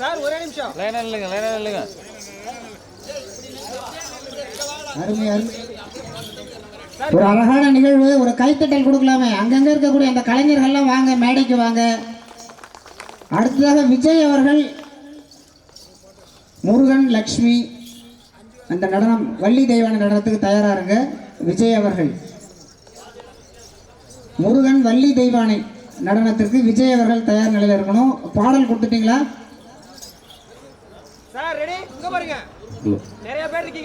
Sir ஒரே நிமிஷம். லைனா இல்லைங்க லைனா இல்லைங்க அருமை அருமை. ஒரு அழகான நிகழ்வு ஒரு கைத்தட்டல் கொடுக்கலாமே. அங்கங்க இருக்கக்கூடிய அந்த கலைஞர்கள்லாம் வாங்க மேடைக்கு வாங்க. அடுத்ததாக விஜய் அவர்கள் முருகன் லக்ஷ்மி அந்த நடனம் வள்ளி தெய்வான நடனத்துக்கு தயாரா இருங்க. விஜய் அவர்கள். முருகன் வள்ளி தெய்வானை நடனத்திற்கு விஜய் அவர்கள் தயார் நிலையில் இருக்கணும். பாடல் கொடுத்துட்டீங்களா சார் ரெடி இங்க பாருங்க நிறைய பேர் இருக்கீங்க கொஞ்சம்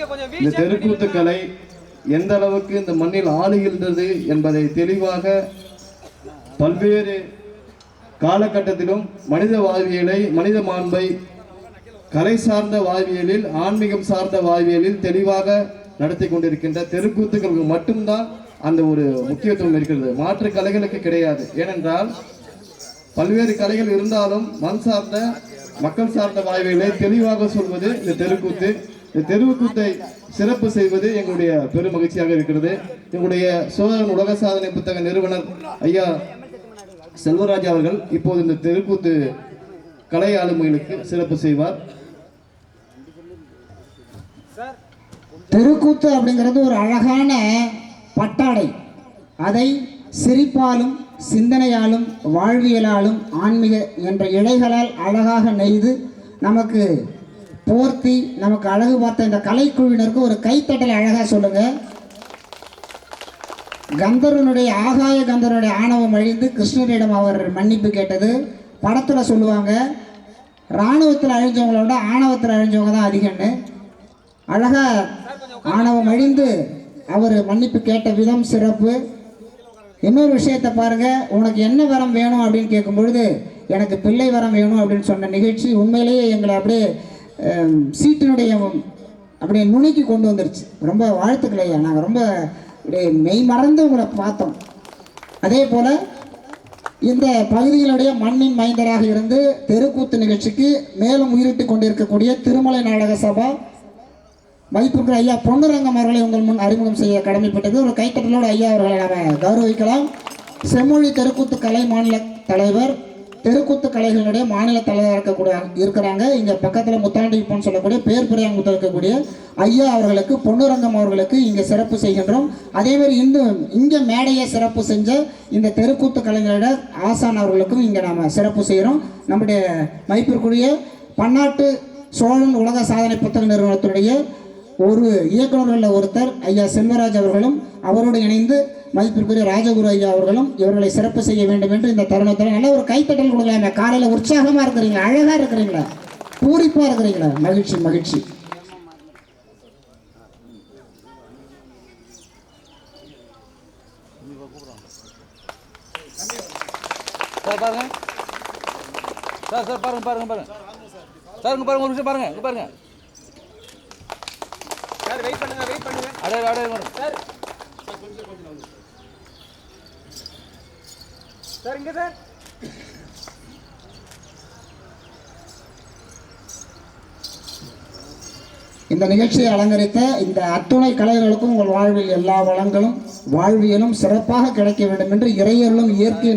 இந்த வீல் தெருக்கூத்து கலை எந்த அளவுக்கு இந்த மண்ணில் ஆளுகின்றது என்பதை தெளிவாக பல்வேறு காலகட்டத்திலும் மனித வாழ்வியலை மனித மாண்பை கலை சார்ந்த வாழ்வியலில் ஆன்மீகம் சார்ந்த வாழ்வியலில் தெளிவாக நடத்தி கொண்டிருக்கின்ற தெருக்கூத்துகளுக்கு மட்டும்தான் அந்த ஒரு முக்கியத்துவம் இருக்கிறது. மாற்று கலைகளுக்கு கிடையாது. ஏனென்றால் பல்வேறு கலைகள் இருந்தாலும் மண் சார்ந்த மக்கள் சார்ந்த வாய்வுகளை தெளிவாக சொல்வது இந்த தெருக்கூத்து. இந்த தெருக்கூத்தை சிறப்பு செய்வது எங்களுடைய பெரும் மகிழ்ச்சியாக இருக்கிறது. எங்களுடைய சோழன் உலக சாதனை புத்தக நிறுவனர் ஐயா செல்வராஜ் அவர்கள் இப்போது இந்த தெருக்கூத்து கலை ஆளுமைகளுக்கு சிறப்பு செய்வார். தெருக்கூத்து அப்படிங்கிறது ஒரு அழகான பட்டாடை. அதை சிரிப்பாலும் சிந்தனையாலும் வாழ்வியலாலும் ஆன்மீக என்ற இழைகளால் அழகாக நெய்து நமக்கு போர்த்தி நமக்கு அழகு பார்த்த இந்த கலைக்குழுவினருக்கு ஒரு கைத்தட்டலை அழகாக சொல்லுங்க. கந்தருனுடைய ஆகாய கந்தருடைய ஆணவம் அழிந்து கிருஷ்ணரிடம் அவர் மன்னிப்பு கேட்டது. படத்தில் சொல்லுவாங்க இராணுவத்தில் அழிஞ்சவங்களோட ஆணவத்தில் அழிஞ்சவங்க தான் அதிகம்னு. அழகாக ஆணவம் அழிந்து அவர் மன்னிப்பு கேட்ட விதம் சிறப்பு. இன்னொரு விஷயத்தை பாருங்க. உனக்கு என்ன வரம் வேணும் அப்படின்னு கேட்கும் பொழுது எனக்கு பிள்ளை வரம் வேணும் அப்படின்னு சொன்ன நிகழ்ச்சி உண்மையிலேயே எங்களை அப்படியே சீட்டினுடைய அப்படியே நுணுக்கி கொண்டு வந்துருச்சு. ரொம்ப வாழ்த்துக்கள் ஐயா. நாங்கள் ரொம்ப அப்படியே மெய் மறந்து உங்களை பார்த்தோம். அதே போல் இந்த பகுதிகளுடைய மண்ணின் மைந்தராக இருந்து தெருக்கூத்து நிகழ்ச்சிக்கு மேலும் உயிரிட்டு கொண்டிருக்கக்கூடிய திருமலை நாடக சபா மதிப்புக்கு ஐயா பொன்னுரங்கம் அவர்களை உங்கள் முன் அறிமுகம் செய்ய கடமைப்பட்டது. ஒரு கைத்தட்டலோடு ஐயா அவர்களை நாம் கௌரவிக்கலாம். செம்மொழி தெருக்கூத்து கலை மாநில தலைவர் தெருக்கூத்து கலைகளுடைய மாநில தலைவராக இருக்கக்கூடிய இருக்கிறாங்க. இங்கே பக்கத்தில் முத்தாண்டி இப்போன்னு சொல்லக்கூடிய பேர் பிரியாங்குத்தில் இருக்கக்கூடிய ஐயா அவர்களுக்கு பொன்னுரங்கம் அவர்களுக்கு இங்கே சிறப்பு செய்கின்றோம். அதேமாதிரி இந்து இந்த இங்கே மேடையை சிறப்பு செஞ்ச இந்த தெருக்கூத்து கலைஞரோட ஆசான் அவர்களுக்கும் இங்கே நாம் சிறப்பு செய்கிறோம். நம்முடைய மைப்பிற்குரிய பன்னாட்டு சோழன் உலக சாதனை புத்தக நிறுவனத்துடைய ஒரு இயக்குநர்களில் ஒருத்தர் ஐயா செல்வராஜ் அவர்களும் அவரோடு இணைந்து மதிப்பிற்குரிய ராஜகுரு ஐயா அவர்களும் இவர்களை சிறப்பு செய்ய வேண்டும் என்று இந்த தருணத்தில் நல்ல ஒரு கைத்தட்டல் கொடுக்கலாமே. காலையில் உற்சாகமாக இருக்கிறீங்களா? அழகாக இருக்கிறீங்களா? பூரிப்பாக இருக்கிறீங்களா? மகிழ்ச்சி மகிழ்ச்சி. சார் பாருங்க. சார் சார் பாருங்க பாருங்க பாருங்க. சார் இங்க பாருங்க ஒரு நிமிஷம் பாருங்க பாருங்க. சார் வெயிட் பண்ணுங்க வெயிட் பண்ணுங்க. அடே அடே சார். சார் இங்க சார். இந்த நிகழ்ச்சியை அலங்கரித்த இந்த அத்துணை கலைஞர்களுக்கும் உங்கள் வாழ்வில் எல்லா வளங்களும் வாழ்வியலும் சிறப்பாக கிடைக்க வேண்டும் என்று இறையர்களும் இயற்கையின்